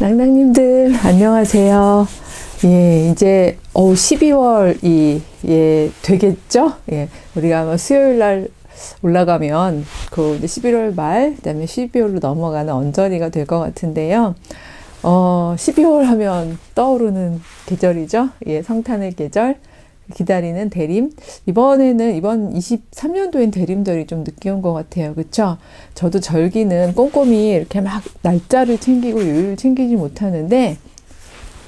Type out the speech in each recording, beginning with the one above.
낭낭님들 안녕하세요. 예, 이제 어 12월이 예 되겠죠? 예, 우리가 아마 수요일 날 올라가면 그 이제 11월 말 그다음에 12월로 넘어가는 언저리가 될 것 같은데요. 어 12월 하면 떠오르는 계절이죠. 예, 성탄의 계절. 기다리는 대림. 이번에는 이번 23년도엔 대림절이 좀 늦게 온 것 같아요. 그쵸? 저도 절기는 꼼꼼히 이렇게 막 날짜를 챙기고 요일을 챙기지 못하는데,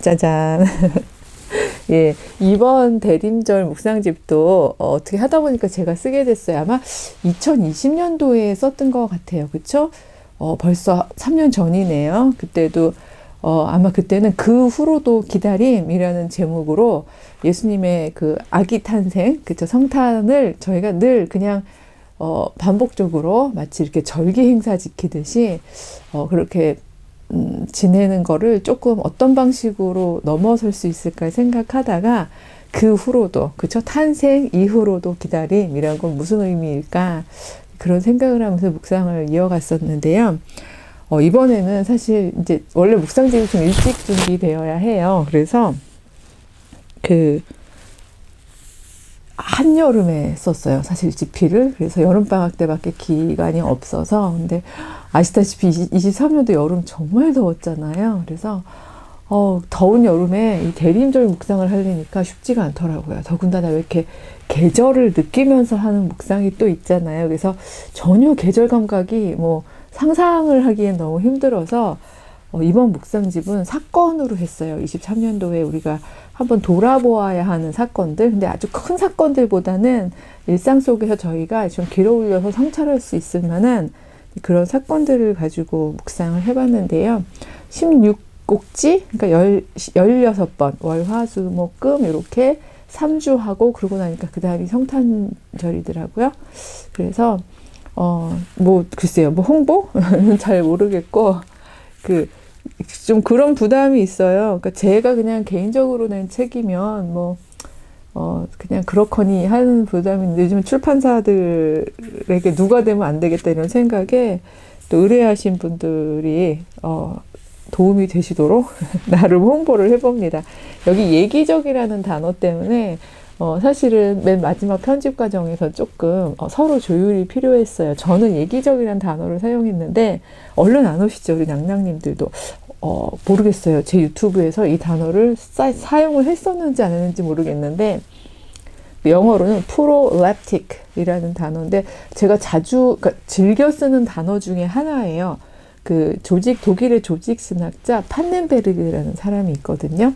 짜잔. 예, 이번 대림절 묵상집도 어, 어떻게 하다 보니까 제가 쓰게 됐어요. 아마 2020년도에 썼던 것 같아요. 그쵸? 어, 벌써 3년 전이네요. 그때도 어, 아마 그때는 그 후로도 기다림이라는 제목으로 예수님의 그 아기 탄생, 그쵸, 성탄을 저희가 늘 그냥, 어, 반복적으로 마치 이렇게 절기 행사 지키듯이, 어, 그렇게, 음, 지내는 거를 조금 어떤 방식으로 넘어설 수 있을까 생각하다가 그 후로도, 그쵸, 탄생 이후로도 기다림이란 건 무슨 의미일까? 그런 생각을 하면서 묵상을 이어갔었는데요. 어, 이번에는 사실 이제 원래 묵상집이 좀 일찍 준비되어야 해요. 그래서 그 한여름에 썼어요. 사실 집필을. 그래서 여름방학 때밖에 기간이 없어서. 근데 아시다시피 23년도 여름 정말 더웠잖아요. 그래서 어, 더운 여름에 이 대림절 묵상을 하려니까 쉽지가 않더라고요. 더군다나 왜 이렇게 계절을 느끼면서 하는 묵상이 또 있잖아요. 그래서 전혀 계절 감각이 뭐 상상을 하기엔 너무 힘들어서 어, 이번 묵상집은 사건으로 했어요. 23년도에 우리가 한번 돌아보아야 하는 사건들. 근데 아주 큰 사건들보다는 일상 속에서 저희가 좀 길어 올려서 성찰할 수 있을 만한 그런 사건들을 가지고 묵상을 해봤는데요. 16곡지, 그러니까 16번, 월, 화, 수, 목, 금, 이렇게 3주 하고, 그러고 나니까 그 다음이 성탄절이더라고요. 그래서, 어, 뭐, 글쎄요, 뭐 홍보는 잘 모르겠고, 그, 좀 그런 부담이 있어요. 그러니까 제가 그냥 개인적으로 낸 책이면 뭐, 어, 그냥 그렇거니 하는 부담인데 요즘 출판사들에게 누가 되면 안 되겠다 이런 생각에 또 의뢰하신 분들이, 어, 도움이 되시도록 나름 홍보를 해봅니다. 여기 예기적이라는 단어 때문에 어, 사실은 맨 마지막 편집 과정에서 조금 어, 서로 조율이 필요했어요. 저는 예기적이라는 단어를 사용했는데 얼른 안 오시죠, 우리 낭낭님들도. 어, 모르겠어요. 제 유튜브에서 이 단어를 사, 사용을 했었는지 안 했는지 모르겠는데 영어로는 프로랩틱이라는 단어인데 제가 자주 그러니까 즐겨 쓰는 단어 중에 하나예요. 그 조직 독일의 조직 신학자 판넨베르그라는 사람이 있거든요.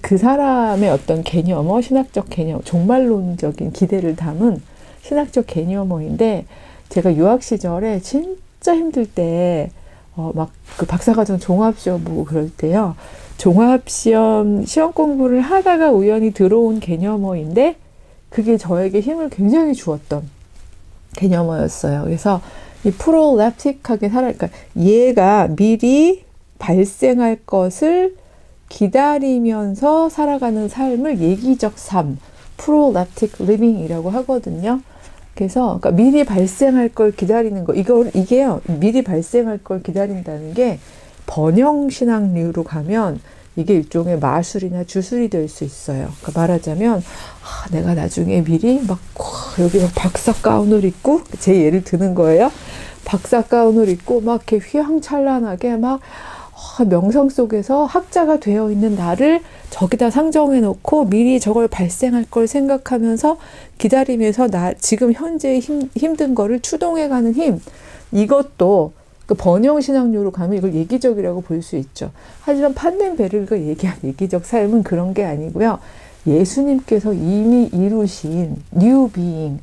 그 사람의 어떤 개념어, 신학적 개념, 종말론적인 기대를 담은 신학적 개념어인데 제가 유학 시절에 진짜 힘들 때 어, 막 그 박사과정 종합시험 보고 그럴 때요. 종합시험 시험 공부를 하다가 우연히 들어온 개념어인데 그게 저에게 힘을 굉장히 주었던 개념어였어요. 그래서 이 프로랩틱하게 살아, 그러니까 얘가 미리 발생할 것을 기다리면서 살아가는 삶을 예기적 삶, 프로랩틱 리빙이라고 하거든요. 그래서 그러니까 미리 발생할 걸 기다리는 거 이거 이게요 미리 발생할 걸 기다린다는 게 번영 신앙류로 가면 이게 일종의 마술이나 주술이 될 수 있어요. 그러니까 말하자면 아, 내가 나중에 미리 막 여기 막 박사 가운을 입고 제 예를 드는 거예요. 박사 가운을 입고 막 이렇게 휘황찬란하게 막 아, 명성 속에서 학자가 되어 있는 나를 저기다 상정해 놓고 미리 저걸 발생할 걸 생각하면서 기다리면서 나 지금 현재 힘, 힘든 거를 추동해 가는 힘 이것도 그 번영 신앙료로 가면 이걸 예기적이라고 볼 수 있죠. 하지만 판넨베르가 얘기한 예기적 삶은 그런 게 아니고요. 예수님께서 이미 이루신 뉴 비잉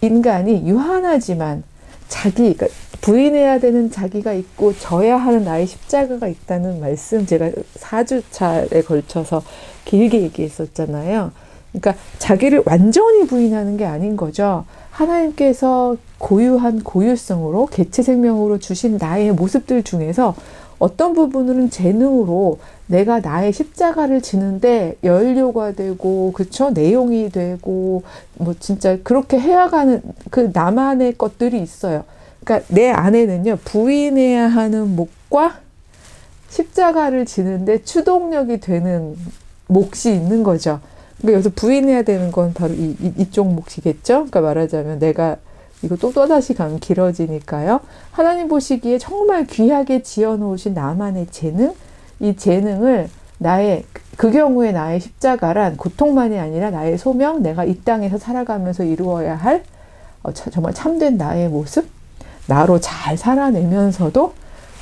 인간이 유한하지만 자기 그러니까 부인해야 되는 자기가 있고 져야 하는 나의 십자가가 있다는 말씀 제가 4주차에 걸쳐서 길게 얘기했었잖아요. 그러니까 자기를 완전히 부인하는 게 아닌 거죠. 하나님께서 고유한 고유성으로 개체 생명으로 주신 나의 모습들 중에서 어떤 부분은 재능으로 내가 나의 십자가를 지는데 연료가 되고 그쵸 내용이 되고 뭐 진짜 그렇게 해야가는 그 나만의 것들이 있어요. 그러니까 내 안에는요 부인해야 하는 목과 십자가를 지는데 추동력이 되는 몫이 있는 거죠. 그러니까 여기서 부인해야 되는 건 바로 이, 이, 이쪽 몫이겠죠. 그러니까 말하자면 내가 이거 또 또다시 가면 길어지니까요. 하나님 보시기에 정말 귀하게 지어 놓으신 나만의 재능, 이 재능을 나의 그 경우에 나의 십자가란 고통만이 아니라 나의 소명, 내가 이 땅에서 살아가면서 이루어야 할 어, 차, 정말 참된 나의 모습, 나로 잘 살아내면서도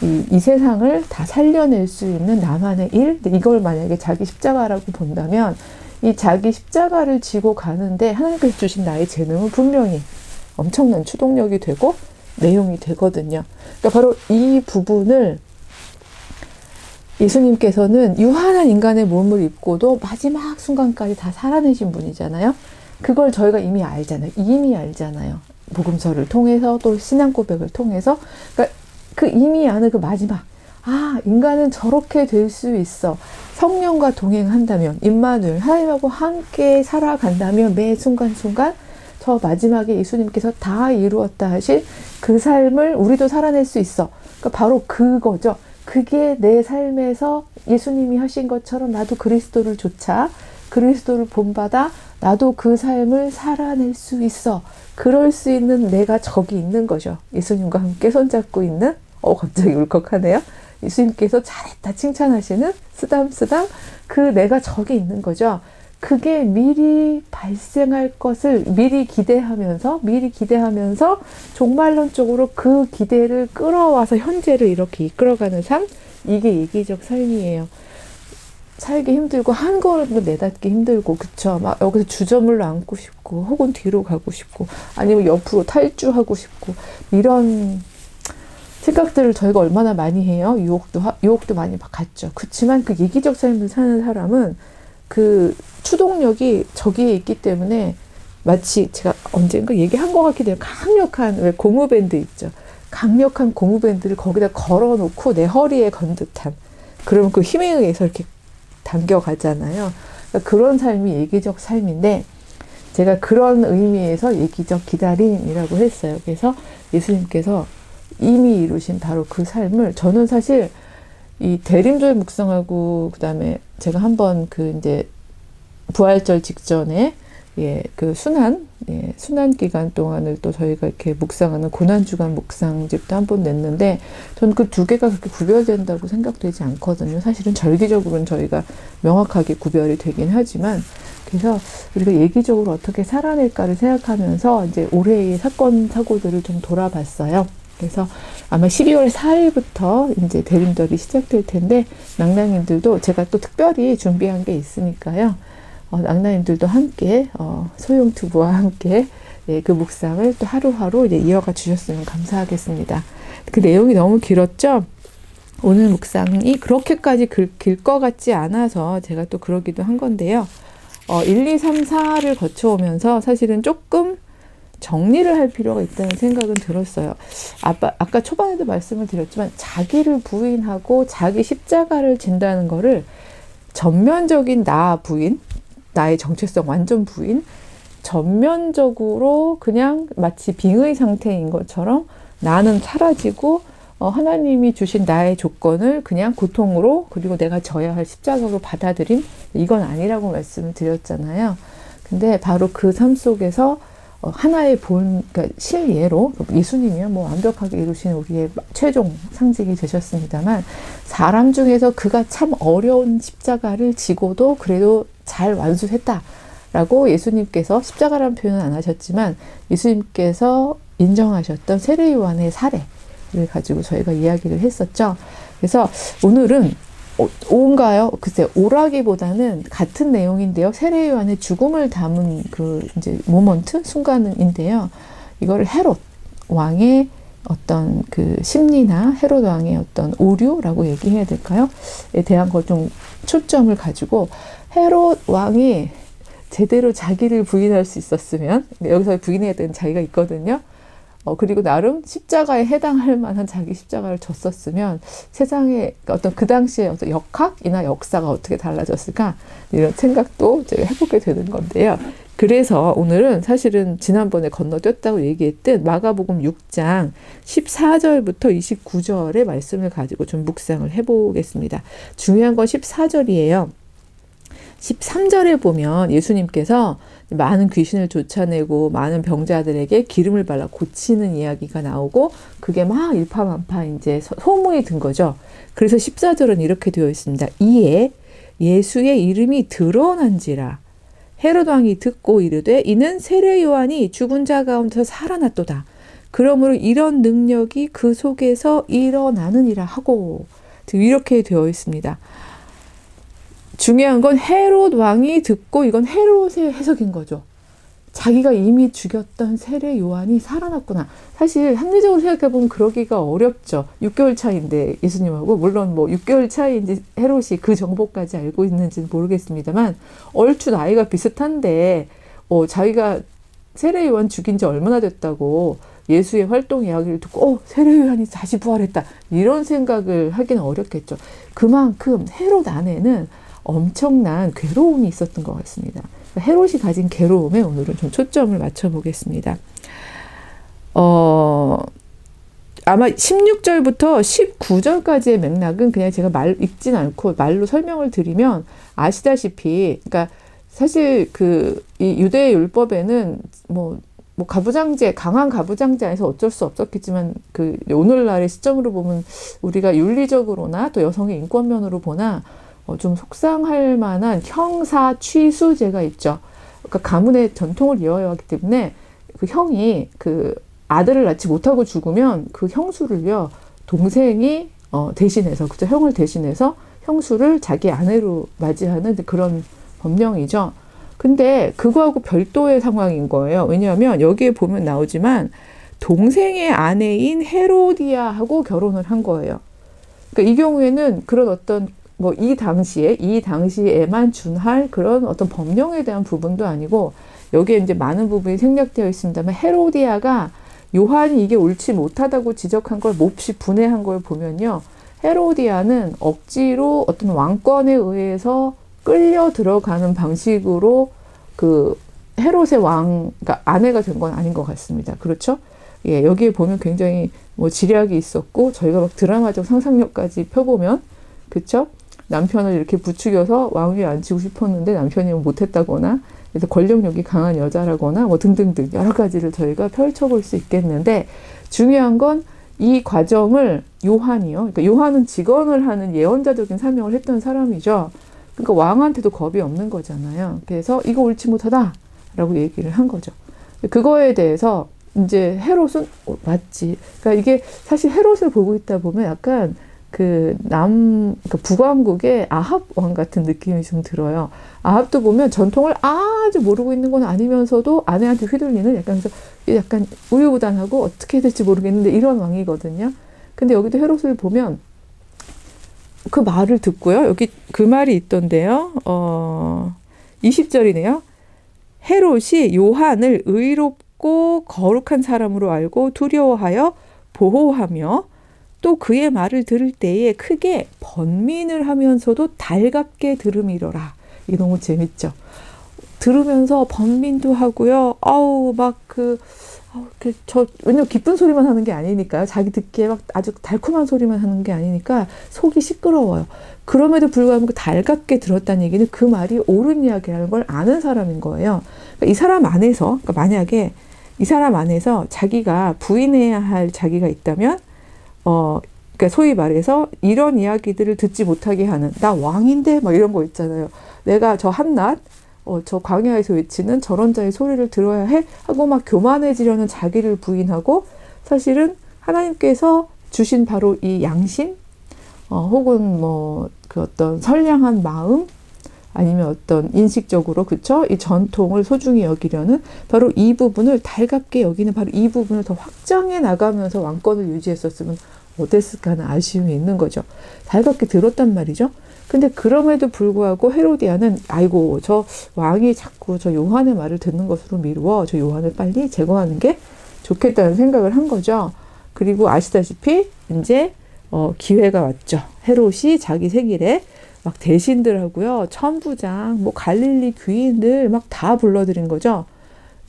이, 이 세상을 다 살려낼 수 있는 나만의 일, 이걸 만약에 자기 십자가라고 본다면 이 자기 십자가를 지고 가는데 하나님께서 주신 나의 재능은 분명히 엄청난 추동력이 되고 내용이 되거든요. 그러니까 바로 이 부분을 예수님께서는 유한한 인간의 몸을 입고도 마지막 순간까지 다 살아내신 분이잖아요. 그걸 저희가 이미 알잖아요. 이미 알잖아요. 복음서를 통해서 또 신앙 고백을 통해서 그러니까 그 이미 아는 그 마지막 아 인간은 저렇게 될 수 있어 성령과 동행한다면 임마누엘 하나님하고 함께 살아간다면 매 순간순간 저 마지막에 예수님께서 다 이루었다 하실 그 삶을 우리도 살아낼 수 있어. 그러니까 바로 그거죠. 그게 내 삶에서 예수님이 하신 것처럼 나도 그리스도를 좇아 그리스도를 본받아 나도 그 삶을 살아낼 수 있어. 그럴 수 있는 내가 저기 있는 거죠. 예수님과 함께 손잡고 있는 어 갑자기 울컥하네요. 예수님께서 잘했다 칭찬하시는 쓰담쓰담 그 내가 저기 있는 거죠. 그게 미리 발생할 것을 미리 기대하면서 미리 기대하면서 종말론적으로 그 기대를 끌어와서 현재를 이렇게 이끌어가는 삶? 이게 이기적 삶이에요. 살기 힘들고 한 걸음도 내닫기 힘들고 그쵸? 막 여기서 주저물러 앉고 싶고 혹은 뒤로 가고 싶고 아니면 옆으로 탈주하고 싶고 이런 생각들을 저희가 얼마나 많이 해요? 유혹도 유혹도 많이 갔죠. 그렇지만 그 이기적 삶을 사는 사람은 그 추동력이 저기에 있기 때문에 마치 제가 언젠가 얘기한 것 같기도 해요. 강력한 왜 고무밴드 있죠. 강력한 고무밴드를 거기다 걸어놓고 내 허리에 건 듯한 그러면 그 힘에 의해서 이렇게 당겨가잖아요. 그러니까 그런 삶이 예기적 삶인데 제가 그런 의미에서 예기적 기다림이라고 했어요. 그래서 예수님께서 이미 이루신 바로 그 삶을 저는 사실 이 대림절 묵상하고 그다음에 제가 한번 그 이제 부활절 직전에 예, 그 순환, 예, 순환 기간 동안을 또 저희가 이렇게 묵상하는 고난주간 묵상집도 한 번 냈는데, 저는 그 두 개가 그렇게 구별된다고 생각되지 않거든요. 사실은 절기적으로는 저희가 명확하게 구별이 되긴 하지만, 그래서 우리가 얘기적으로 어떻게 살아낼까를 생각하면서 이제 올해의 사건, 사고들을 좀 돌아봤어요. 그래서 아마 12월 4일부터 이제 대림절이 시작될 텐데, 낭낭님들도 제가 또 특별히 준비한 게 있으니까요. 어, 낭나님들도 함께 어, 소용투부와 함께 예, 그 묵상을 또 하루하루 이제 이어가 주셨으면 감사하겠습니다. 그 내용이 너무 길었죠? 오늘 묵상이 그렇게까지 길 것 같지 않아서 제가 또 그러기도 한 건데요. 어, 1, 2, 3, 4를 거쳐오면서 사실은 조금 정리를 할 필요가 있다는 생각은 들었어요. 아까, 아까 초반에도 말씀을 드렸지만 자기를 부인하고 자기 십자가를 진다는 거를 전면적인 나 부인, 나의 정체성 완전 부인, 전면적으로 그냥 마치 빙의 상태인 것처럼 나는 사라지고 어, 하나님이 주신 나의 조건을 그냥 고통으로 그리고 내가 져야 할 십자가로 받아들인 이건 아니라고 말씀을 드렸잖아요. 근데 바로 그 삶 속에서 어, 하나의 본, 그러니까 실예로 예수님이요, 뭐 완벽하게 이루신 우리의 최종 상징이 되셨습니다만 사람 중에서 그가 참 어려운 십자가를 지고도 그래도 잘 완수했다라고 예수님께서 십자가라는 표현은 안 하셨지만 예수님께서 인정하셨던 세례요한의 사례를 가지고 저희가 이야기를 했었죠. 그래서 오늘은 온가요? 글쎄, 오라기보다는 같은 내용인데요. 세례 요한의 죽음을 담은 그 이제 모먼트 순간인데요. 이거를 헤롯 왕의 어떤 그 심리나 헤롯 왕의 어떤 오류라고 얘기해야 될까요? 에 대한 걸 좀 초점을 가지고 헤롯 왕이 제대로 자기를 부인할 수 있었으면 여기서 부인해야 되는 자기가 있거든요. 어, 그리고 나름 십자가에 해당할 만한 자기 십자가를 졌었으면 세상에 어떤 그 당시에 어떤 역학이나 역사가 어떻게 달라졌을까 이런 생각도 제가 해보게 되는 건데요. 그래서 오늘은 사실은 지난번에 건너뛰었다고 얘기했던 마가복음 6장 14절부터 29절의 말씀을 가지고 좀 묵상을 해보겠습니다. 중요한 건 14절이에요. 13절에 보면 예수님께서 많은 귀신을 쫓아내고 많은 병자들에게 기름을 발라 고치는 이야기가 나오고 그게 막 일파만파 이제 소문이 든 거죠. 그래서 14절은 이렇게 되어 있습니다. 이에 예수의 이름이 드러난지라 헤롯 왕이 듣고 이르되 이는 세례 요한이 죽은 자 가운데서 살아났도다. 그러므로 이런 능력이 그 속에서 일어나느니라 하고 이렇게 되어 있습니다. 중요한 건 헤롯 왕이 듣고 이건 헤롯의 해석인 거죠. 자기가 이미 죽였던 세례 요한이 살아났구나. 사실 합리적으로 생각해 보면 그러기가 어렵죠. 6개월 차인데 예수님하고 물론 뭐 6개월 차인지 헤롯이 그 정보까지 알고 있는지는 모르겠습니다만 얼추 나이가 비슷한데 어, 자기가 세례 요한 죽인 지 얼마나 됐다고 예수의 활동 이야기를 듣고 어, 세례 요한이 다시 부활했다 이런 생각을 하기는 어렵겠죠. 그만큼 헤롯 안에는 엄청난 괴로움이 있었던 것 같습니다. 헤롯이 가진 괴로움에 오늘은 좀 초점을 맞춰 보겠습니다. 어, 아마 16절부터 19절까지의 맥락은 그냥 제가 말 읽진 않고 말로 설명을 드리면 아시다시피, 그러니까 사실 그 이 유대 율법에는 뭐, 뭐 가부장제 강한 가부장제 안에서 어쩔 수 없었겠지만 그 오늘날의 시점으로 보면 우리가 윤리적으로나 또 여성의 인권면으로 보나 어, 좀 속상할 만한 형사 취수제가 있죠. 그러니까 가문의 전통을 이어왔기 때문에 그 형이 그 아들을 낳지 못하고 죽으면 그 형수를요 동생이 어, 대신해서 그죠 형을 대신해서 형수를 자기 아내로 맞이하는 그런 법령이죠. 근데 그거하고 별도의 상황인 거예요. 왜냐하면 여기에 보면 나오지만 동생의 아내인 헤로디아하고 결혼을 한 거예요. 그러니까 이 경우에는 그런 어떤 뭐 이 당시에 이 당시에만 준할 그런 어떤 법령에 대한 부분도 아니고 여기에 이제 많은 부분이 생략되어 있습니다만 헤로디아가 요한이 이게 옳지 못하다고 지적한 걸 몹시 분해한 걸 보면요. 헤로디아는 억지로 어떤 왕권에 의해서 끌려 들어가는 방식으로 그 헤롯의 왕, 그러니까 아내가 된 건 아닌 것 같습니다. 그렇죠? 예, 여기에 보면 굉장히 뭐 지략이 있었고 저희가 막 드라마적 상상력까지 펴보면 그렇죠? 남편을 이렇게 부추겨서 왕위에 앉히고 싶었는데 남편이 못했다거나 그래서 권력력이 강한 여자라거나 뭐 등등등 여러 가지를 저희가 펼쳐볼 수 있겠는데 중요한 건 이 과정을 요한이요. 그러니까 요한은 직언을 하는 예언자적인 사명을 했던 사람이죠. 그러니까 왕한테도 겁이 없는 거잖아요. 그래서 이거 옳지 못하다라고 얘기를 한 거죠. 그거에 대해서 이제 헤롯은 어, 맞지. 그러니까 이게 사실 헤롯을 보고 있다 보면 약간 그 남, 그 북왕국의 아합 왕 같은 느낌이 좀 들어요. 아합도 보면 전통을 아주 모르고 있는 건 아니면서도 아내한테 휘둘리는 약간 약간 우유부단하고 어떻게 해야 될지 모르겠는데 이런 왕이거든요. 근데 여기도 헤롯을 보면 그 말을 듣고요. 여기 그 말이 있던데요. 어, 20절이네요. 헤롯이 요한을 의롭고 거룩한 사람으로 알고 두려워하여 보호하며 또 그의 말을 들을 때에 크게 번민을 하면서도 달갑게 들음이러라. 이게 너무 재밌죠. 들으면서 번민도 하고요. 아우 막그 그, 저, 왜냐면 기쁜 소리만 하는 게 아니니까요. 자기 듣기에 막 아주 달콤한 소리만 하는 게 아니니까 속이 시끄러워요. 그럼에도 불구하고 그 달갑게 들었다는 얘기는 그 말이 옳은 이야기라는 걸 아는 사람인 거예요. 그러니까 이 사람 안에서, 그러니까 만약에 이 사람 안에서 자기가 부인해야 할 자기가 있다면, 어, 그러니까 소위 말해서 이런 이야기들을 듣지 못하게 하는, 나 왕인데? 막 이런 거 있잖아요. 내가 저 한낱, 어, 저 광야에서 외치는 저런 자의 소리를 들어야 해? 하고 막 교만해지려는 자기를 부인하고 사실은 하나님께서 주신 바로 이 양심, 어, 혹은 뭐 그 어떤 선량한 마음, 아니면 어떤 인식적으로 그쵸 이 전통을 소중히 여기려는 바로 이 부분을 달갑게 여기는 바로 이 부분을 더 확장해 나가면서 왕권을 유지했었으면 어땠을까 하는 아쉬움이 있는 거죠. 달갑게 들었단 말이죠. 근데 그럼에도 불구하고 헤로디아는 아이고 저 왕이 자꾸 저 요한의 말을 듣는 것으로 미루어 저 요한을 빨리 제거하는 게 좋겠다는 생각을 한 거죠. 그리고 아시다시피 이제 어, 기회가 왔죠. 헤롯이 자기 생일에 막 대신들하고요, 천부장, 뭐 갈릴리 귀인들 막 다 불러들인 거죠.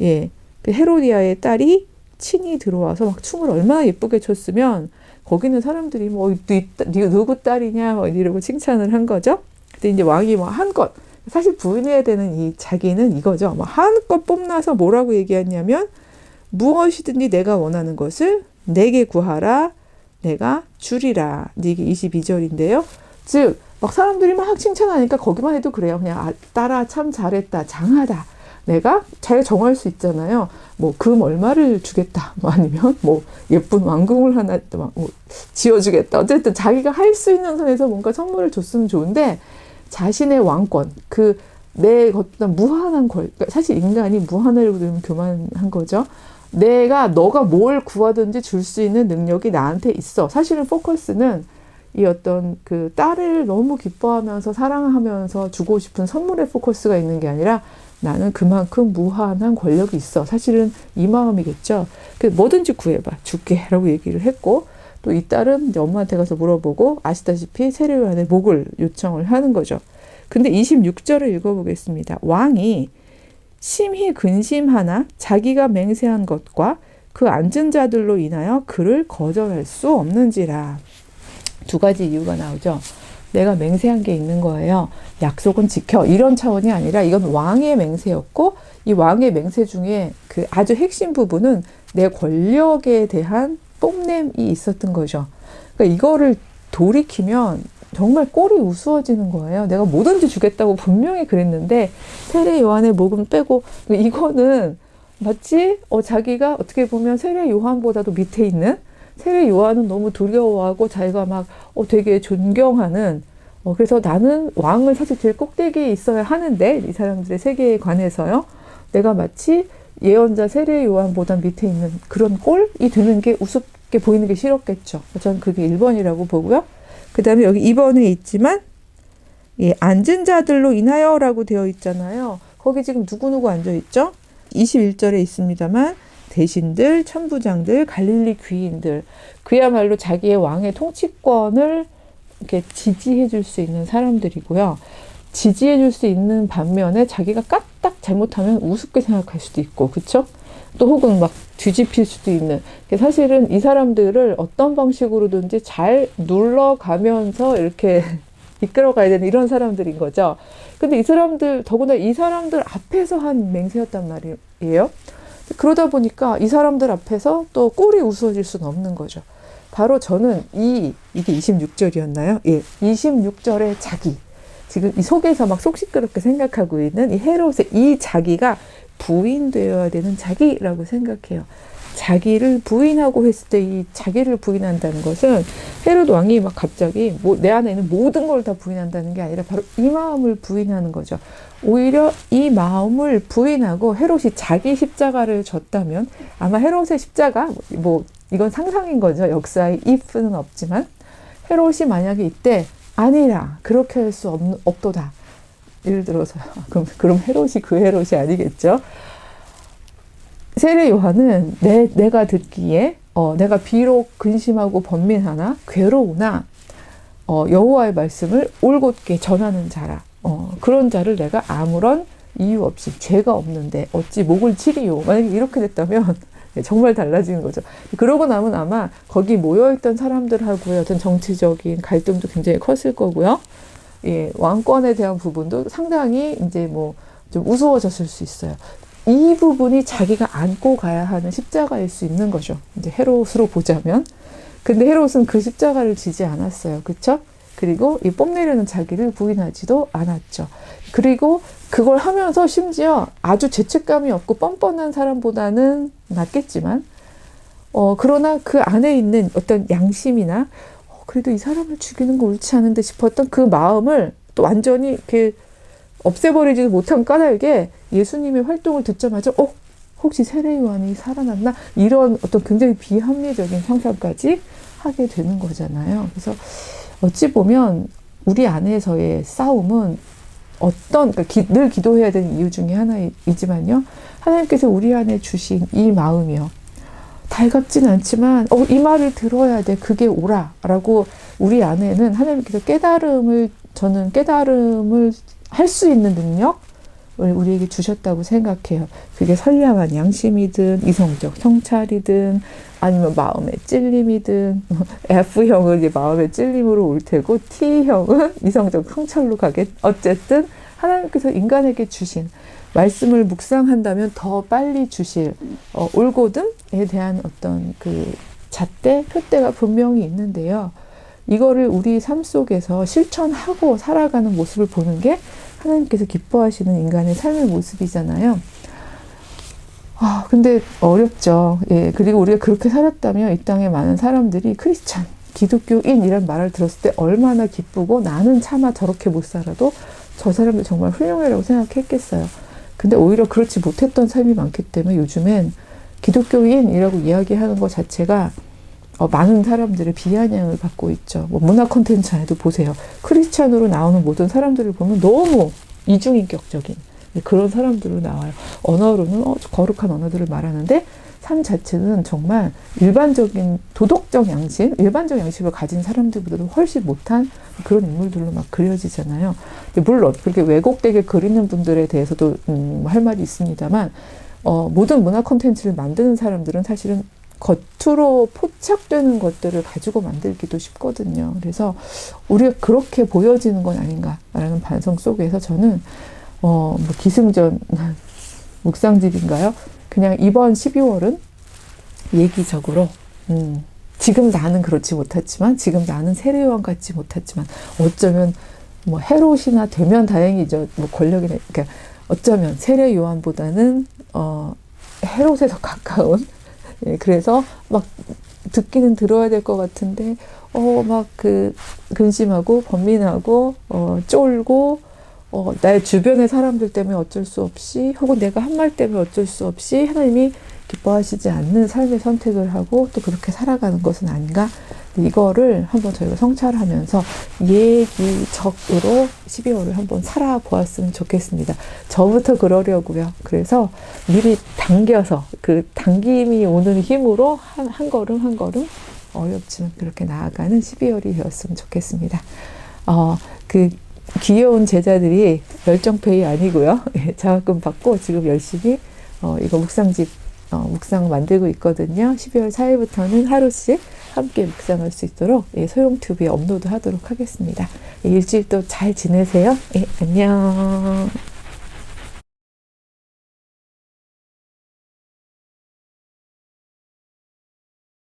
예, 그 헤로디아의 딸이 친히 들어와서 막 춤을 얼마나 예쁘게 췄으면 거기는 사람들이 뭐 네, 네 누구 딸이냐 뭐 이러고 칭찬을 한 거죠. 근데 이제 왕이 뭐 한껏 사실 부인해야 되는 이 자기는 이거죠. 뭐 한껏 뽐나서 뭐라고 얘기했냐면 무엇이든지 내가 원하는 것을 내게 구하라. 내가 주리라. 이게 22절인데요. 즉, 막 사람들이 막 칭찬하니까 거기만 해도 그래요. 그냥 아, 딸아 참 잘했다. 장하다. 내가 잘 정할 수 있잖아요. 뭐 금 얼마를 주겠다. 뭐 아니면 뭐 예쁜 왕궁을 하나 뭐 지어주겠다. 어쨌든 자기가 할 수 있는 선에서 뭔가 선물을 줬으면 좋은데 자신의 왕권 그내 어떤 무한한 권 그러니까 사실 인간이 무한하려고 들면 교만한 거죠. 내가 너가 뭘 구하든지 줄 수 있는 능력이 나한테 있어. 사실은 포커스는 이 어떤 그 딸을 너무 기뻐하면서 사랑하면서 주고 싶은 선물에 포커스가 있는 게 아니라 나는 그만큼 무한한 권력이 있어. 사실은 이 마음이겠죠. 그 뭐든지 구해봐. 줄게. 라고 얘기를 했고, 또 이 딸은 엄마한테 가서 물어보고, 아시다시피 세례요한의 목을 요청을 하는 거죠. 근데 26절을 읽어보겠습니다. 왕이 심히 근심하나 자기가 맹세한 것과 그 앉은 자들로 인하여 그를 거절할 수 없는지라. 두 가지 이유가 나오죠. 내가 맹세한 게 있는 거예요. 약속은 지켜. 이런 차원이 아니라 이건 왕의 맹세였고 이 왕의 맹세 중에 그 아주 핵심 부분은 내 권력에 대한 뽐냄이 있었던 거죠. 그러니까 이거를 돌이키면 정말 꼴이 우스워지는 거예요. 내가 뭐든지 주겠다고 분명히 그랬는데 세례 요한의 목은 빼고 이거는 마치 어 자기가 어떻게 보면 세례 요한보다도 밑에 있는 세례 요한은 너무 두려워하고 자기가 막 어, 되게 존경하는 어, 그래서 나는 왕을 사실 제일 꼭대기에 있어야 하는데 이 사람들의 세계에 관해서요. 내가 마치 예언자 세례 요한보다 밑에 있는 그런 꼴이 되는 게 우습게 보이는 게 싫었겠죠. 저는 그게 1번이라고 보고요. 그 다음에 여기 2번에 있지만 예, 앉은 자들로 인하여라고 되어 있잖아요. 거기 지금 누구누구 앉아 있죠? 21절에 있습니다만 대신들, 천부장들, 갈릴리 귀인들 그야말로 자기의 왕의 통치권을 이렇게 지지해 줄 수 있는 사람들이고요. 지지해 줄 수 있는 반면에 자기가 까딱 잘못하면 우습게 생각할 수도 있고, 그쵸? 또 혹은 막 뒤집힐 수도 있는. 사실은 이 사람들을 어떤 방식으로든지 잘 눌러가면서 이렇게 이끌어가야 되는 이런 사람들인 거죠. 근데 이 사람들, 더구나 이 사람들 앞에서 한 맹세였단 말이에요. 그러다 보니까 이 사람들 앞에서 또 꼴이 우스워질 수는 없는 거죠. 바로 저는 이, 이게 26절이었나요? 예, 26절의 자기. 지금 이 속에서 막 속 시끄럽게 생각하고 있는 이 헤롯의 이 자기가 부인되어야 되는 자기라고 생각해요. 자기를 부인하고 했을 때 이 자기를 부인한다는 것은 헤롯 왕이 막 갑자기 뭐 내 안에 있는 모든 걸 다 부인한다는 게 아니라 바로 이 마음을 부인하는 거죠. 오히려 이 마음을 부인하고 헤롯이 자기 십자가를 졌다면 아마 헤롯의 십자가 뭐 이건 상상인 거죠. 역사에 if는 없지만 헤롯이 만약에 이때 아니라 그렇게 할 수 없도다. 예를 들어서 그럼 그럼 헤롯이 그 헤롯이 아니겠죠? 세례 요한은 내 내가 듣기에 어, 내가 비록 근심하고 번민하나 괴로우나 어, 여호와의 말씀을 올곧게 전하는 자라. 어, 그런 자를 내가 아무런 이유 없이 죄가 없는데 어찌 목을 치리요. 만약에 이렇게 됐다면 정말 달라지는 거죠. 그러고 나면 아마 거기 모여있던 사람들하고의 어떤 정치적인 갈등도 굉장히 컸을 거고요. 예, 왕권에 대한 부분도 상당히 이제 뭐 좀 우스워졌을 수 있어요. 이 부분이 자기가 안고 가야 하는 십자가일 수 있는 거죠. 이제 헤롯으로 보자면. 근데 헤롯은 그 십자가를 지지 않았어요. 그쵸? 그리고 이 뽐내려는 자기를 부인하지도 않았죠. 그리고 그걸 하면서 심지어 아주 죄책감이 없고 뻔뻔한 사람보다는 낫겠지만, 어, 그러나 그 안에 있는 어떤 양심이나, 어, 그래도 이 사람을 죽이는 거 옳지 않은데 싶었던 그 마음을 또 완전히 이렇게 없애버리지도 못한 까닭에 예수님의 활동을 듣자마자, 어, 혹시 세례 요한이 살아났나? 이런 어떤 굉장히 비합리적인 상상까지 하게 되는 거잖아요. 그래서 어찌 보면 우리 안에서의 싸움은 어떤, 그러니까 기, 늘 기도해야 되는 이유 중에 하나이지만요. 하나님께서 우리 안에 주신 이 마음이요. 달갑진 않지만 어, 이 말을 들어야 돼. 그게 옳아라고 우리 안에는 하나님께서 깨달음을 저는 깨달음을 할 수 있는 능력을 우리에게 주셨다고 생각해요. 그게 선량한 양심이든 이성적 성찰이든 아니면 마음의 찔림이든 F형은 이제 마음의 찔림으로 올 테고 T형은 이성적 성찰로 가겠 어쨌든 하나님께서 인간에게 주신 말씀을 묵상한다면 더 빨리 주실 어, 올고듬에 대한 어떤 그 잣대, 표대가 분명히 있는데요. 이거를 우리 삶 속에서 실천하고 살아가는 모습을 보는 게 하나님께서 기뻐하시는 인간의 삶의 모습이잖아요. 아, 근데 어렵죠. 예, 그리고 우리가 그렇게 살았다면 이 땅에 많은 사람들이 크리스찬, 기독교인이란 말을 들었을 때 얼마나 기쁘고 나는 차마 저렇게 못 살아도 저 사람들 정말 훌륭해라고 생각했겠어요. 근데 오히려 그렇지 못했던 삶이 많기 때문에 요즘엔 기독교인이라고 이야기하는 것 자체가 어, 많은 사람들의 비아냥을 받고 있죠. 뭐 문화 콘텐츠 안에도 보세요. 크리스찬으로 나오는 모든 사람들을 보면 너무 이중인격적인 그런 사람들로 나와요. 언어로는 어, 거룩한 언어들을 말하는데 삶 자체는 정말 일반적인 도덕적 양심, 일반적 양심을 가진 사람들보다도 훨씬 못한 그런 인물들로 막 그려지잖아요. 물론 그렇게 왜곡되게 그리는 분들에 대해서도 음, 할 말이 있습니다만 어, 모든 문화 콘텐츠를 만드는 사람들은 사실은 겉으로 포착되는 것들을 가지고 만들기도 쉽거든요. 그래서 우리가 그렇게 보여지는 건 아닌가라는 반성 속에서 저는 어, 뭐 기승전 묵상집인가요? 그냥 이번 12월은 얘기적으로 음, 지금 나는 그렇지 못했지만 지금 나는 세례요한 같지 못했지만 어쩌면 뭐 헤롯이나 되면 다행이죠. 뭐 권력이 그러니까 어쩌면 세례 요한보다는 어 헤롯에 더 가까운 예, 그래서 막 듣기는 들어야 될 것 같은데 어 막 그 근심하고 번민하고 어 쫄고 어 나의 주변의 사람들 때문에 어쩔 수 없이 혹은 내가 한 말 때문에 어쩔 수 없이 하나님이 기뻐하시지 않는 삶의 선택을 하고 또 그렇게 살아가는 것은 아닌가 이거를 한번 저희가 성찰하면서 얘기적으로 12월을 한번 살아보았으면 좋겠습니다. 저부터 그러려고요. 그래서 미리 당겨서 그 당김이 오는 힘으로 한, 한 걸음 한 걸음 어렵지만 그렇게 나아가는 12월이 되었으면 좋겠습니다. 어, 그 귀여운 제자들이 열정페이 아니고요. 예, 자금 받고 지금 열심히 어, 이거 묵상집 어, 묵상 만들고 있거든요. 12월 4일부터는 하루씩 함께 묵상할 수 있도록 예, 소용튜브에 업로드 하도록 하겠습니다. 예, 일주일 또 잘 지내세요. 예, 안녕.